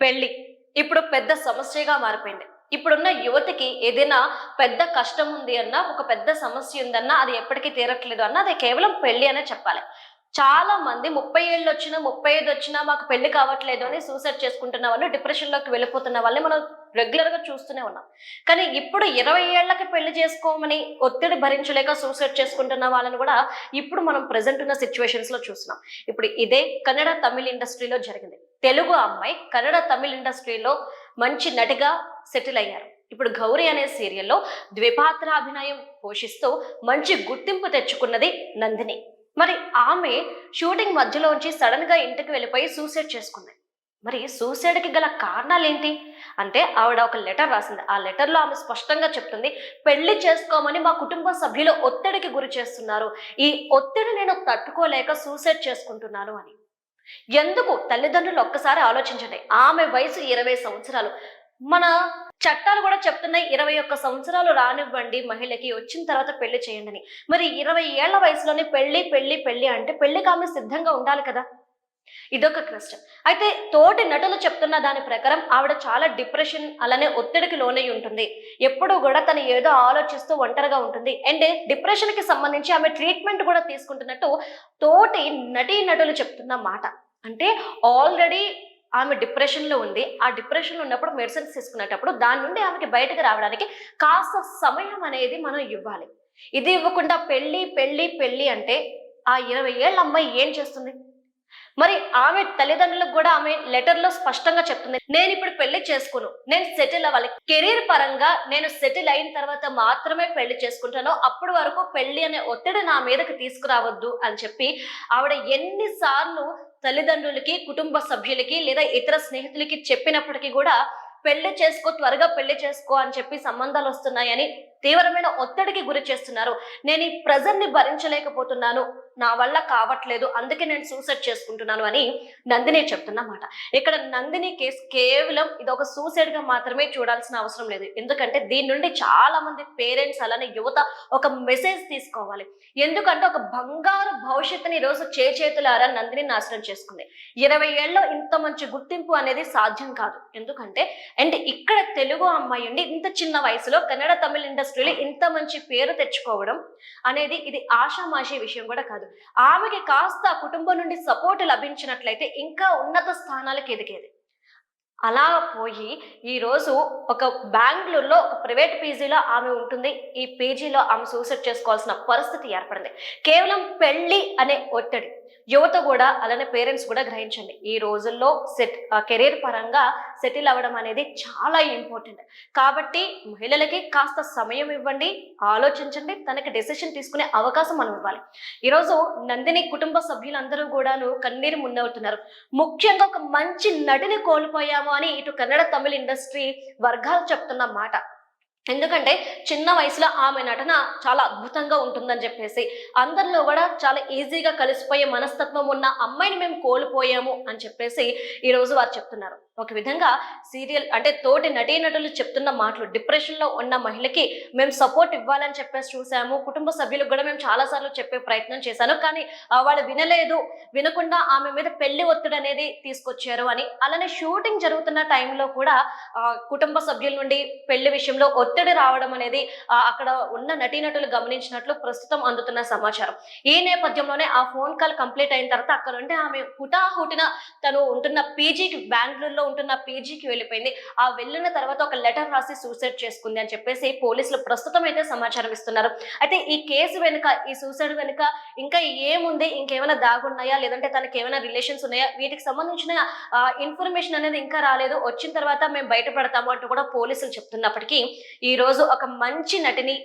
పెళ్ళి ఇప్పుడు పెద్ద సమస్యగా మారిపోయింది. ఇప్పుడున్న యువతికి ఏదైనా పెద్ద కష్టం ఉంది అన్నా ఒక పెద్ద సమస్య ఉందన్నా అది ఎప్పటికీ తీరట్లేదు అన్నా అది కేవలం పెళ్ళి అనే చెప్పాలి. చాలా మంది ముప్పై ఏళ్ళు వచ్చినా ముప్పై ఐదు వచ్చినా మాకు పెళ్ళి కావట్లేదు అని సూసైడ్ చేసుకుంటున్న వాళ్ళు డిప్రెషన్లోకి వెళ్ళిపోతున్న వాళ్ళని మనం రెగ్యులర్గా చూస్తూనే ఉన్నాం. కానీ ఇప్పుడు ఇరవై ఏళ్ళకి పెళ్ళి చేసుకోమని ఒత్తిడి భరించలేక సూసైడ్ చేసుకుంటున్న వాళ్ళని కూడా ఇప్పుడు మనం ప్రజెంట్ ఉన్న సిచ్యువేషన్స్లో చూస్తున్నాం. ఇప్పుడు ఇదే కన్నడ తమిళ ఇండస్ట్రీలో జరిగింది. తెలుగు అమ్మాయి కన్నడ తమిళ ఇండస్ట్రీలో మంచి నటిగా సెటిల్ అయ్యారు. ఇప్పుడు గౌరీ అనే సీరియల్లో ద్విపాత్ర అభినయం పోషిస్తూ మంచి గుర్తింపు తెచ్చుకున్నది నందిని. మరి ఆమె షూటింగ్ మధ్యలోంచి సడన్గా ఇంటికి వెళ్ళిపోయి సూసైడ్ చేసుకుంది. మరి సూసైడ్కి గల కారణాలు ఏంటి అంటే ఆవిడ ఒక లెటర్ రాసింది. ఆ లెటర్లో ఆమె స్పష్టంగా చెప్తుంది పెళ్ళి చేసుకోమని మా కుటుంబ సభ్యులు ఒత్తిడికి గురి చేస్తున్నారు. ఈ ఒత్తిడి నేను తట్టుకోలేక సూసైడ్ చేసుకుంటున్నాను అని. ఎందుకు తల్లిదండ్రులు ఒక్కసారి ఆలోచించండి? ఆమె వయసు ఇరవై సంవత్సరాలు. మన చట్టాలు కూడా చెప్తున్నాయి ఇరవై ఒక్క సంవత్సరాలు రానివ్వండి మహిళకి వచ్చిన తర్వాత పెళ్ళి చేయండి అని. మరి ఇరవై ఏళ్ళ వయసులోనే పెళ్ళి పెళ్ళి పెళ్ళి అంటే పెళ్ళికి ఆమె సిద్ధంగా ఉండాలి కదా? ఇదొక క్వశ్చన్ అయితే తోటి నటులు చెప్తున్న దాని ప్రకారం ఆవిడ చాలా డిప్రెషన్ అలానే ఒత్తిడికి లోనై ఉంటుంది. ఎప్పుడూ కూడా తను ఏదో ఆలోచిస్తూ ఒంటరిగా ఉంటుంది. అండ్ డిప్రెషన్కి సంబంధించి ఆమె ట్రీట్మెంట్ కూడా తీసుకుంటున్నట్టు తోటి నటీ నటులు చెప్తున్న మాట. అంటే ఆల్రెడీ ఆమె డిప్రెషన్లో ఉంది. ఆ డిప్రెషన్లో ఉన్నప్పుడు మెడిసిన్స్ తీసుకునేటప్పుడు దాని నుండి ఆమెకి బయటకు రావడానికి కాస్త సమయం అనేది మనం ఇవ్వాలి. ఇది ఇవ్వకుండా పెళ్ళి పెళ్ళి పెళ్ళి అంటే ఆ ఇరవై ఏళ్ళ అమ్మాయి ఏం చేస్తుంది? మరి ఆమె తల్లిదండ్రులకు కూడా ఆమె లెటర్లో స్పష్టంగా చెప్తుంది. నేను ఇప్పుడు పెళ్ళి చేసుకోను. నేను సెటిల్ అవ్వాలి. కెరీర్ పరంగా నేను సెటిల్ అయిన తర్వాత మాత్రమే పెళ్ళి చేసుకుంటాను. అప్పటి వరకు పెళ్ళి అనే ఒత్తిడి నా మీదకి తీసుకురావద్దు అని చెప్పి ఆవిడ ఎన్నిసార్లు తల్లిదండ్రులకి కుటుంబ సభ్యులకి లేదా ఇతర స్నేహితులకి చెప్పినప్పటికీ కూడా పెళ్ళి చేసుకో త్వరగా పెళ్ళి చేసుకో అని చెప్పి సంబంధాలు వస్తున్నాయని తీవ్రమైన ఒత్తిడికి గురి చేస్తున్నారు. నేను ఈ ప్రెజర్ని భరించలేకపోతున్నాను. నా వల్ల కావట్లేదు. అందుకే నేను సూసైడ్ చేసుకుంటున్నాను అని నందిని చెప్తున్నమాట ఇక్కడ నందిని కేసు కేవలం ఇది ఒక సూసైడ్గా మాత్రమే చూడాల్సిన అవసరం లేదు. ఎందుకంటే దీని నుండి చాలా మంది పేరెంట్స్ అలానే యువత ఒక మెసేజ్ తీసుకోవాలి. ఎందుకంటే ఒక బంగారు భవిష్యత్తుని ఈ రోజు చేతులారా నందిని నాశనం చేసుకుంది. ఇరవై ఏళ్ళలో ఇంత మంచి గుర్తింపు అనేది సాధ్యం కాదు. ఎందుకంటే అండ్ ఇక్కడ తెలుగు అమ్మాయి ఉండి ఇంత చిన్న వయసులో కన్నడ తమిళ ఇండస్ట్రీలో ఇంత మంచి పేరు తెచ్చుకోవడం అనేది ఇది ఆషామాషి విషయం కూడా కాదు. ఆమెకి కాస్త కుటుంబం నుండి సపోర్ట్ లభించినట్లయితే ఇంకా ఉన్నత స్థానాలకు ఎదిగేది. అలా పోయి ఈరోజు ఒక బెంగళూరులో ఒక ప్రైవేట్ పీజీలో ఆమె ఉంటుంది. ఈ పీజీలో ఆమె సూసైడ్ చేసుకోవాల్సిన పరిస్థితి ఏర్పడింది. కేవలం పెళ్ళి అనే ఒత్తిడి యువత కూడా అలానే పేరెంట్స్ కూడా గ్రహించండి. ఈ రోజుల్లో సెట్ కెరీర్ పరంగా సెటిల్ అవ్వడం అనేది చాలా ఇంపార్టెంట్. కాబట్టి మహిళలకి కాస్త సమయం ఇవ్వండి ఆలోచించండి తనకి డెసిషన్ తీసుకునే అవకాశం మనం ఇవ్వాలి. ఈరోజు నందిని కుటుంబ సభ్యులందరూ కూడాను కన్నీరు మున్నవుతున్నారు. ముఖ్యంగా ఒక మంచి నటిని కోల్పోయాము అని ఇటు కన్నడ తమిళ ఇండస్ట్రీ వర్గాలు చెప్తున్న మాట. ఎందుకంటే చిన్న వయసులో ఆమె నటన చాలా అద్భుతంగా ఉంటుందని చెప్పేసి అందరిలో కూడా చాలా ఈజీగా కలిసిపోయే మనస్తత్వం ఉన్న అమ్మాయిని మేము కోల్పోయాము అని చెప్పేసి ఈరోజు వారు చెప్తున్నారు. ఒక విధంగా సీరియల్ అంటే తోటి నటీనటులు చెప్తున్న మాటలు డిప్రెషన్లో ఉన్న మహిళకి మేము సపోర్ట్ ఇవ్వాలని చెప్పేసి చూసాము. కుటుంబ సభ్యులకు కూడా మేము చాలా సార్లు చెప్పే ప్రయత్నం చేశాను. కానీ వాళ్ళు వినలేదు. వినకుండా ఆమె మీద పెళ్ళి ఒత్తిడి అనేది తీసుకొచ్చారు అని. అలానే షూటింగ్ జరుగుతున్న టైంలో కూడా కుటుంబ సభ్యుల నుండి పెళ్ళి విషయంలో ఒత్తిడి రావడం అనేది అక్కడ ఉన్న నటీనటులు గమనించినట్లు ప్రస్తుతం అందుతున్న సమాచారం. ఈ నేపథ్యంలోనే ఆ ఫోన్ కాల్ కంప్లీట్ అయిన తర్వాత అక్కడ నుండి ఆమె హుటాహుటిన తను ఉంటున్న పీజీకి బెంగళూరులో ఉంటున్న పీజీకి వెళ్ళిపోయింది. ఆ వెళ్ళిన తర్వాత ఒక లెటర్ రాసి సూసైడ్ చేసుకుంది అని చెప్పేసి పోలీసులు ప్రస్తుతం అయితే సమాచారం ఇస్తున్నారు. అయితే ఈ కేసు వెనుక ఈ సూసైడ్ వెనుక ఇంకా ఏముంది? ఇంకేమైనా దాగున్నాయా? లేదంటే తనకి ఏమైనా రిలేషన్స్ ఉన్నాయా? వీటికి సంబంధించిన ఇన్ఫర్మేషన్ అనేది ఇంకా రాలేదు. వచ్చిన తర్వాత మేము బయటపడతాము అంటూ కూడా పోలీసులు చెప్తున్నప్పటికీ ఈ రోజు ఒక మంచి నటిని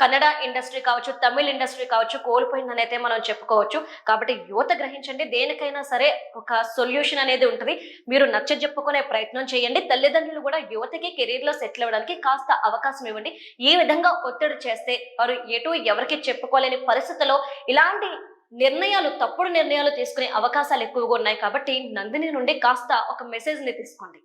కన్నడ ఇండస్ట్రీ కావచ్చు తమిళ్ ఇండస్ట్రీ కావచ్చు కోల్పోయిందని అయితే మనం చెప్పుకోవచ్చు. కాబట్టి యువత గ్రహించండి దేనికైనా సరే ఒక సొల్యూషన్ అనేది ఉంటుంది. మీరు నచ్చ చెప్పుకునే ప్రయత్నం చేయండి. తల్లిదండ్రులు కూడా యువతకి కెరీర్లో సెటిల్ అవ్వడానికి కాస్త అవకాశం ఇవ్వండి. ఈ విధంగా ఒత్తిడి చేస్తే వారు ఎటు ఎవరికి చెప్పుకోలేని పరిస్థితుల్లో ఇలాంటి నిర్ణయాలు తప్పుడు నిర్ణయాలు తీసుకునే అవకాశాలు ఎక్కువగా ఉన్నాయి. కాబట్టి నందిని నుండి కాస్త ఒక మెసేజ్ని తీసుకోండి.